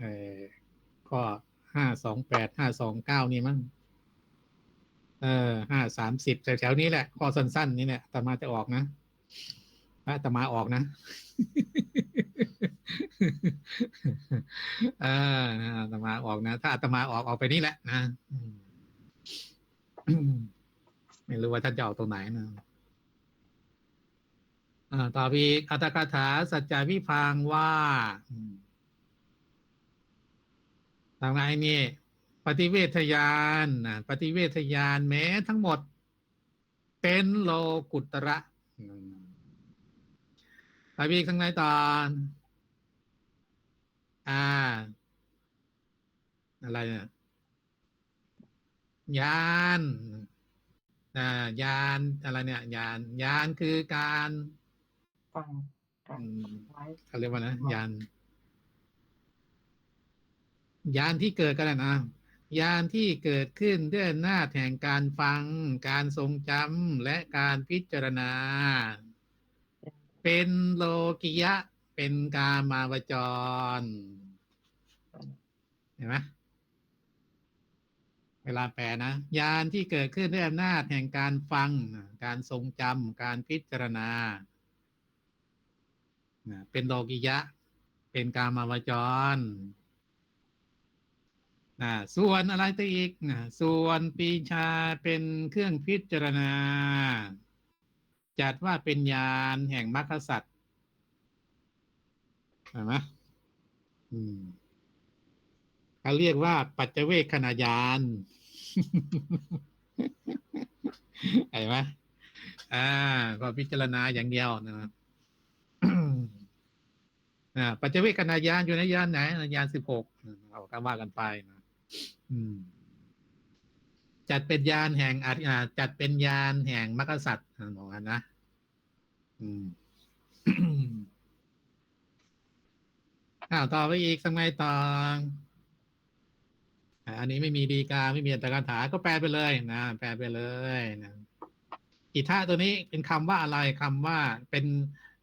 เออข้อห้าสองแปดห้าสองเก้านี่มั้งเออห้าสามสิบแถวๆนี้แหละ ข้อสั้นๆ นี่แหละอาตมาจะออกนะอาตมาออกนะเอออาตมาออกนะ ถ้าอาตมาออกออกไปนี่แหละนะไม่รู้ว่าท่านจะออกตรงไหนนะอ่าต่อไปอัตถกถาสัจจาวิพังว่า ทำไงนี่ปฏิเวทยานนะปฏิเวทยานแม้ทั้งหมด เป็นโลกุตระอืมต่อไปอีกข้างในตอนอ่า อะไรเนี่ยยานอ่ายานอะไรเนี่ยยานยานคือการฟังกัอืนมไว้เขาเรียกว่านะยาน ยานที่เกิดกันนะยานที่เกิดขึ้นด้วยอำนาจแห่งการฟัง การทรงจำและการพิจารณา เป็นโลกิยะ เป็นกามาวจร เห็นไหมเวลาแปลนะยานที่เกิดขึ้นด้วยอำนาจแห่งการฟัง การทรงจำการพิจารณา เป็นโลกิยะ เป็นกามาวจร นะส่วนอะไรตัวอีกนะส่วนปีชาเป็นเครื่องพิจารณา จัดว่าเป็นยานแห่งมรรคสัตว์เห็นไหมอืมเขาเรียกว่าปัจเจเวคขณะยานเห็นไหมอ่า ก็พิจารณาอย่างเดียวนะอ่าปัจเจเวคขณะยานอยู่ในยานไหนยานสิบหกเอาก็ว่ากันไปนะ จัดเป็นยานแห่งอาจัดเป็นยานแห่งมรรคสัตว์บอกกันนะอืมอ้าวต่อไปอีกสมัยต่องอันนี้ไม่มีดีกาไม่มีอัตถกถาก็แปลไปเลยนะแปลไปเลยนะอิทะตัวนี้เป็นคำว่าอะไรคำว่าเป็น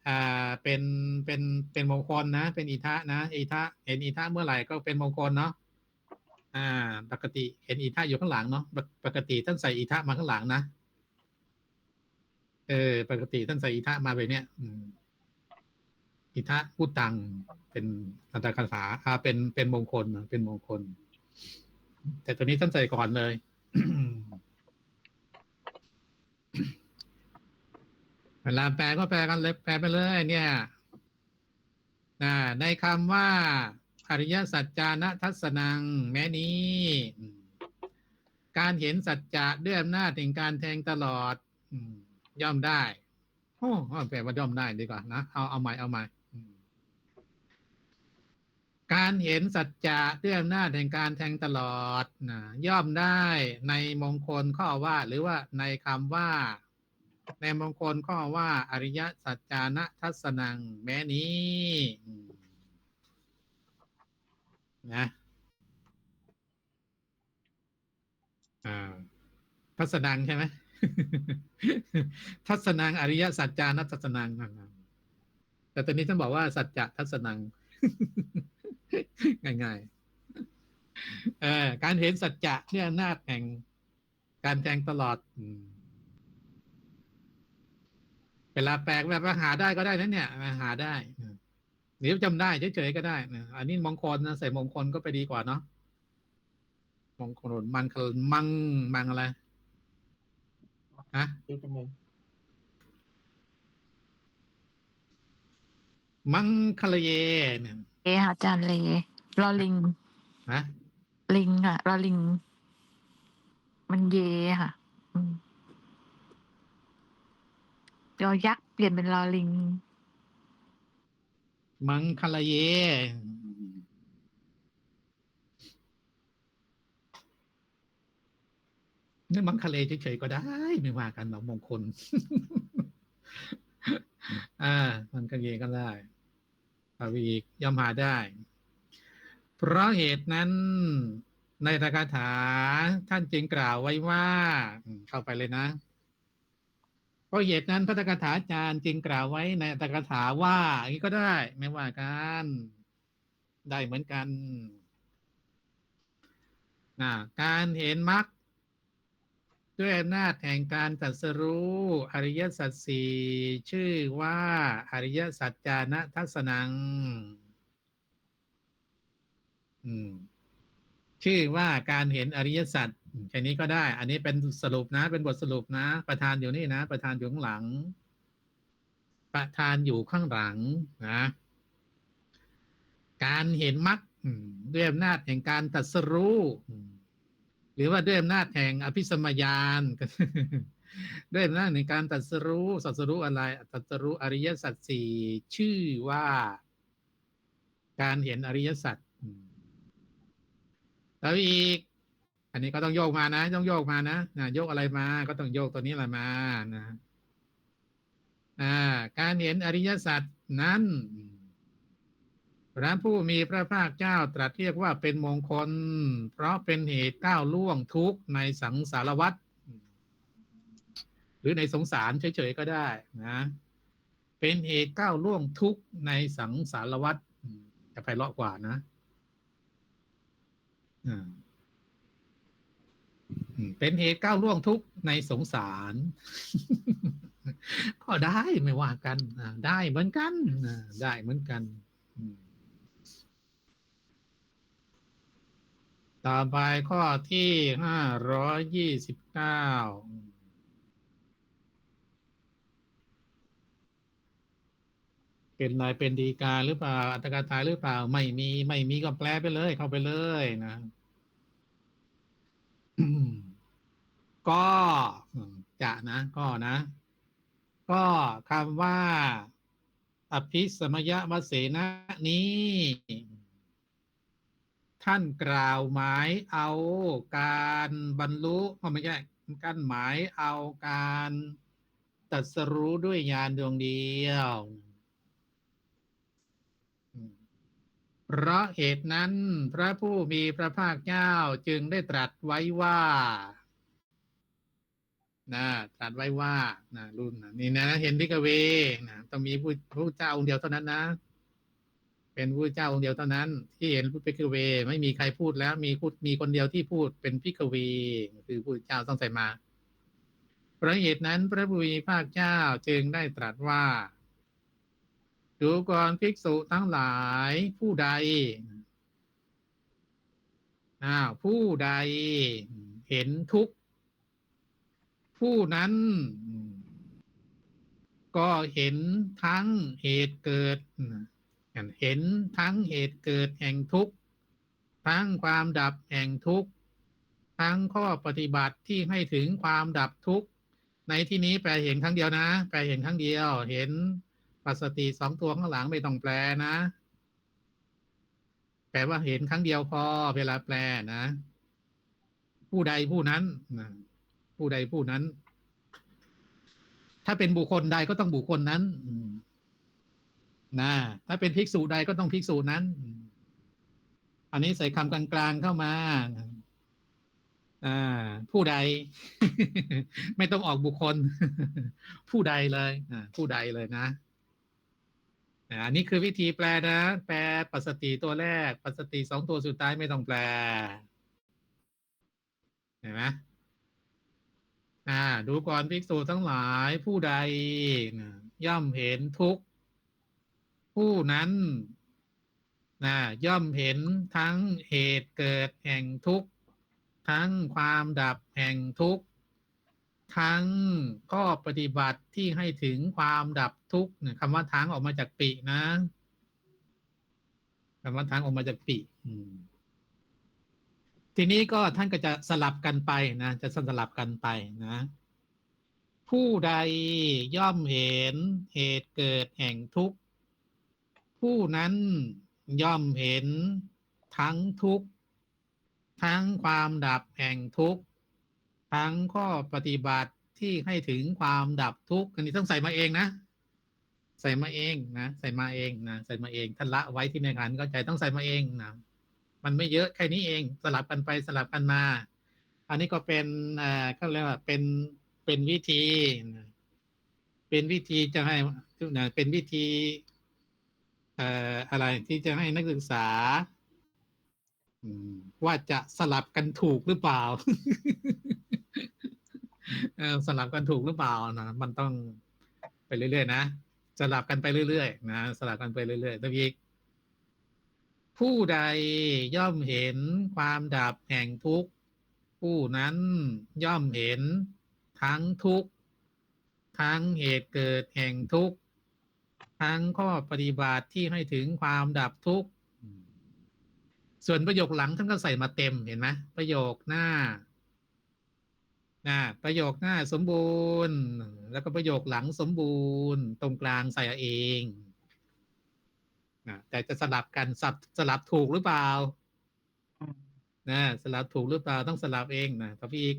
อ่าเป็นเป็นเป็นมงคลนะ เป็นอิทะนะอิทะเห็นอิทะเมื่อไหร่ก็เป็นมงคลเนาะ อ่า ปกติเห็นอิทะอยู่ข้างหลังเนาะปกปกติท่านใส่อิทะมาข้างหลังนะเออ ปกติท่านใส่อิทะมาแบบเนี้ยอืมอิทะพูดตังเป็นอัตถกถาอ่าเป็นเป็นมงคลเป็นมงคล แต่ตัวนี้ท่านใส่ก่อนเลยเวลาแปลก็แปลกันเลยแปลไปเลยเนี่ยนะในคำว่า อริยสัจจานะทัศนัง แม้นี้ การเห็นสัจจะด้วยอำนาจแห่งการแทงตลอดย่อมได้โอ้เอาแปลว่าย่อมได้ดีกว่านะเอาเอาใหม่เอาใหม่การเห็นสัจจะด้วยอำนาจแห่งการแทงตลอดนะย่อมได้ในมงคลข้อว่า หรือว่าในคำว่า ในมงคลข้อว่า อริยสัจจานะทัศนัง แม้นี้อื นะอ่าทัศนังใช่ไหมทัศนังอริยสัจจานะทัศนังแต่ตอนนี้ท่านบอกว่าสัจจะทัศนัง ง่ายๆเออการเห็นสัจจะเนี่ยอำนาจแห่ง การแทงตลอดเวลาแปลกแบบหาได้ก็ได้นะเนี่ยหาได้ หรือจำได้เฉยๆก็ได้นะอันนี้มงคลนะใส่มงคลก็ไปดีกว่าเนาะมงคลมังคลมังมังอะไรฮะดีเป็นหนึ่งมังคลเยเนี่ยเอค่ะอาจารย์เลลอลิงนะลิงอะลอลิง มันเยค่ะอืมยอยักษ์เปลี่ยนเป็นลอลิง มังคลเยนี่มังคเลเฉยๆก็ได้ ไม่ว่ากันหรอกมงคล อ่า มันก็เยก็ได้ปาวีกย่อมหาได้ เพราะเหตุนั้นในตกถาท่านจึงกล่าวไว้ว่าอืมเข้าไปเลยนะ เพราะเหตุนั้นพระตกถาจารย์จึงกล่าวไว้ในตกถาว่าอย่างนี้ก็ได้ ไม่ว่ากันได้เหมือนกันนะการเห็นมรรคด้วยอำนาจแห่งการตรัสรู้อริยสัจสี่ชื่อว่าอริยสัจจานะทัศนังอืมชื่อว่าการเห็นอริยสัจ แค่นี้ก็ได้ อันนี้เป็นสรุปนะ เป็นบทสรุปนะ ประธานอยู่นี่นะ ประธานอยู่ข้างหลัง ประธานอยู่ข้างหลังนะ การเห็นมรรคด้วยอำนาจแห่งการตรัสรู้หรือว่าด้วยอำนาจแห่งอภิสมยานด้วยอำนาจในการตรัสรู้ตรัสรู้อะไรตรัสรู้อริยสัจสี่ชื่อว่า การเห็นอริยสัจแล้วอีก อันนี้ก็ต้องโยกมานะ ต้องโยกมานะนะโยกอะไรมา ก็ต้องโยกตัวนี้แหละมานะอ่าการเห็นอริยสัจนั้นพระผู้มีพระภาคเจ้าตรัสเรียกว่าเป็นมงคล เพราะเป็นเหตุก้าวล่วงทุกข์ในสังสารวัฏหรือในสงสารเฉยๆก็ได้นะ เป็นเหตุก้าวล่วงทุกข์ในสังสารวัฏจะไพเราะกว่านะอ่า เป็นเหตุก้าวล่วงทุกข์ในสงสาร ก็ได้ไม่ว่ากันได้เหมือนกันได้เหมือนกันต่อไปข้อที่ห้าร้อยยี่สิบเก้าเป็นนายเป็นดีการหรือเปล่า อัตกาตายหรือเปล่า ไม่มีไม่มีก็แปลไปเลย เข้าไปเลยนะ ก็จะนะก็นะ ก็คำว่า อภิสมยมเสนะนี้ ท่านกล่าวหมายเอาการบรรลุไม่ใช่การหมายเอาการตรัสรู้ด้วยญาณดวงเดียวเพราะเหตุนั้นพระผู้มีพระภาคเจ้าจึงได้ตรัสไว้ว่า นะตรัสไว้ว่านะรุ่นนะนี่นะ เห็นพิกเวนะต้องมีผู้ผู้เจ้าองค์เดียวเท่านั้นนะ เป็นผู้เจ้าองค์เดียวเท่านั้น ที่เห็นผู้พิกเว ไม่มีใครพูดแล้ว มีพูดมีคนเดียวที่พูดเป็นพิกเวคือผู้เจ้าต้องใส่มาพระเหตุนั้นพระผู้มีภาคเจ้าจึงได้ตรัสว่าดูก่อนภิกษุทั้งหลายผู้ใดอ้าผู้ใดเห็นทุกข์ ผู้นั้นก็เห็นทั้งเหตุเกิด เห็นทั้งเหตุเกิดแห่งทุกข์ ทั้งความดับแห่งทุกข์ ทั้งข้อปฏิบัติที่ให้ถึงความดับทุกข์ ในที่นี้แปลเห็นครั้งเดียวนะ แปลเห็นครั้งเดียว เห็นปัสสติสองตัวข้างหลังไม่ต้องแปลนะ แปลว่าเห็นครั้งเดียวพอเวลาแปลนะ ผู้ใดผู้นั้นนะ ผู้ใดผู้นั้น ถ้าเป็นบุคคลใดก็ต้องบุคคลนั้นนะถ้าเป็นภิกษุใดก็ต้องภิกษุนั้น อันนี้ใส่คำกลางๆเข้ามาผู้ใด ไม่ต้องออกบุคคล ผู้ใดเลยผู้ใดเลยนะอันนี้คือวิธีแปลนะ แปลปัสสติตัวแรก ปัสสติสองตัวสุดท้ายไม่ต้องแปลเห็นไหม อ่า ดูก่อนภิกษุทั้งหลายผู้ใดย่อมเห็นทุกผู้นั้นนะย่อมเห็นทั้งเหตุเกิดแห่งทุกข์ ทั้งความดับแห่งทุกข์ ทั้งข้อปฏิบัติที่ให้ถึงความดับทุกข์เนี่ยคำว่าทั้งออกมาจากปินะคำว่าทั้งออกมาจากปิอืม ทีนี้ก็ท่านก็จะสลับกันไปนะจะสลับกันไปนะ ผู้ใดย่อมเห็นเหตุเกิดแห่งทุกข์ ผู้นั้นย่อมเห็นทั้งทุกข์ ทั้งความดับแห่งทุกข์ ทั้งข้อปฏิบัติที่ให้ถึงความดับทุกข์อันนี้ต้องใส่มาเองนะ ใส่มาเองนะ ใส่มาเองนะ ใส่มาเองท่านละไว้ที่ในงานเข้าใจต้องใส่มาเองนะ มันไม่เยอะแค่นี้เองสลับกันไปสลับกันมา อันนี้ก็เป็นอ่าเขาเรียกว่าเป็นเป็นวิธี เป็นวิธีจะให้นะเป็นวิธีเอ่ออะไรที่จะให้นักศึกษาว่าจะสลับกันถูกหรือเปล่าสลับกันถูกหรือเปล่านะมันต้องไปเรื่อยๆนะสลับกันไปเรื่อยๆนะสลับกันไปเรื่อยๆตัวอีก ผู้ใดย่อมเห็นความดับแห่งทุกข์ ผู้นั้นย่อมเห็นทั้งทุกข์ทั้งเหตุเกิดแห่งทุกข์ทั้งข้อปฏิบัติที่ให้ถึงความดับทุกข์ส่วนประโยคหลังท่านก็ใส่มาเต็มเห็นไหมประโยคหน้านะประโยคหน้าสมบูรณ์ แล้วก็ประโยคหลังสมบูรณ์ ตรงกลางใส่เอาเอง นะแต่จะสลับกันสับสลับถูกหรือเปล่าอืมนะสลับถูกหรือเปล่าต้องสลับเองนะต่อไปอีก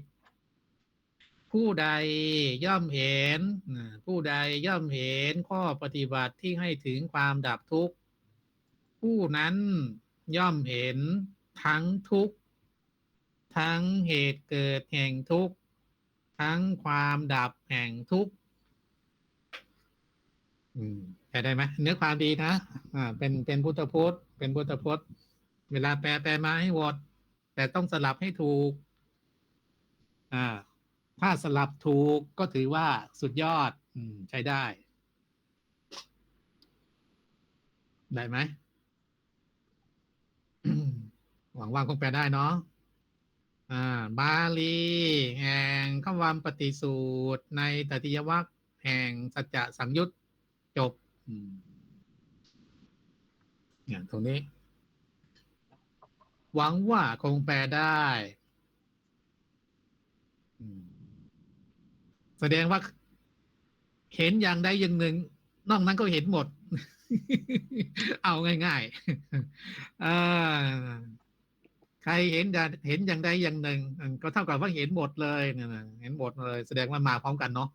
ผู้ใดย่อมเห็นนะผู้ใดย่อมเห็นข้อปฏิบัติที่ให้ถึงความดับทุกข์ ผู้นั้นย่อมเห็นทั้งทุกข์ ทั้งเหตุเกิดแห่งทุกข์ ทั้งความดับแห่งทุกข์ อืม แปลได้ไหมเนื้อความดีนะอ่าเป็นเป็นพุทธพจน์ เป็นพุทธพจน์ เวลาแปลแปลมาให้หมดแต่ต้องสลับให้ถูกอ่าถ้าสลับถูกก็ถือว่าสุดยอด อืม ใช้ได้ ได้ไหมหวังว่าคงแปลได้เนาะอ่า บาลีแห่งคำวันปฏิสูตรในตติยวรรคแห่งสัจจะสังยุตจบ อย่างตรงนี้ หวังว่าคงแปลได้แสดงว่า เห็นอย่างใดอย่างหนึ่งนอกนั้นก็เห็นหมด เอาง่ายๆใครเห็นเห็นอย่างใดอย่างหนึ่ง ก็เท่ากับว่าเห็นหมดเลยเห็นหมดเลย แสดงว่ามาพร้อมกันเนาะ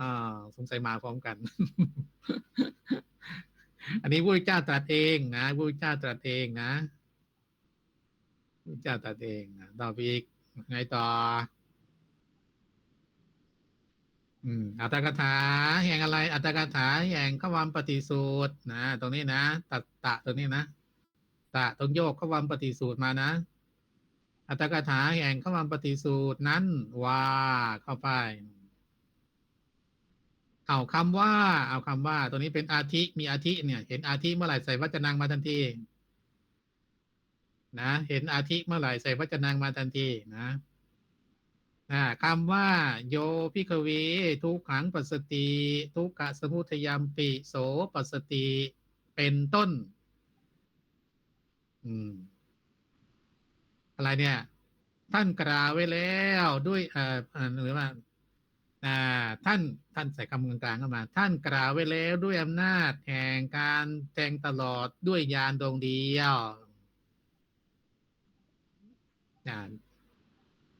อ่าสงสัยมาพร้อมกัน อันนี้พระเจ้าตรัสเองนะพระเจ้าตรัสเองนะพระเจ้าตรัสเองนะต่อไปอีกไงต่อ อืมอัตถกถาแห่งอะไร อัตถกถาแห่งขวามปฏิสูตรนะตรงนี้นะตัดตะตรงนี้นะตะตรงโยกขวามปฏิสูตรมานะอัตถกถาแห่งขวามปฏิสูตรนั้นว่าเข้าไป เอาคำว่า เอาคำว่า ตัวนี้เป็นอาทิมีอาทิเนี่ย เห็นอาทิเมื่อไหร่ใส่วัจนังมาทันที นะเห็นอาทิเมื่อไหร่ใส่วัจนังมาทันทีนะนะคำว่า โยพิกเวทุกขังปัสสติ ทุกขะสมุทยามปิโสปัสสติ เป็นต้น อืม อะไรเนี่ย ท่านกล่าวไว้แล้วด้วยเอ่อหรือว่า ท่านท่านใส่คำกลางๆเข้ามา ท่านกล่าวไว้แล้วด้วยอำนาจแห่งการแทงตลอดด้วยยานดวงเดียว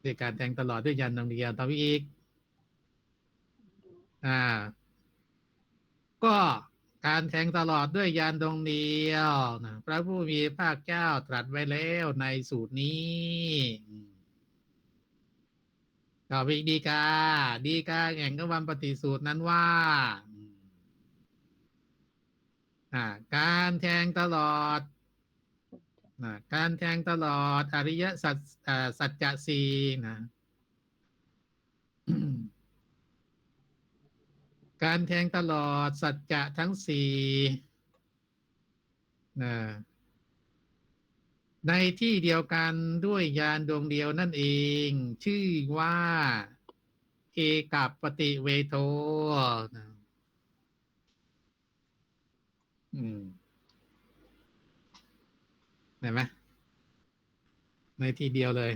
ด้วยการแทงตลอดด้วยยานดวงเดียวต่อไปอีกอ่า ก็การแทงตลอดด้วยยานดวงเดียวนะพระผู้มีภาคเจ้าตรัสไว้แล้วในสูตรนี้อื ตอไปอีกดีกา ดีกาแห่งกวันปฏิสูตรนั้นว่าการแทงตลอดการแทงตลอด อริยสัจสัจจะสีนะการแทงตลอดสัจจะทั้งสี่นะ ในที่เดียวกันด้วยยานดวงเดียวนั่นเอง ชื่อว่า เอกับปฏิเวโทอืมเห็นไหมในที่เดียวเลย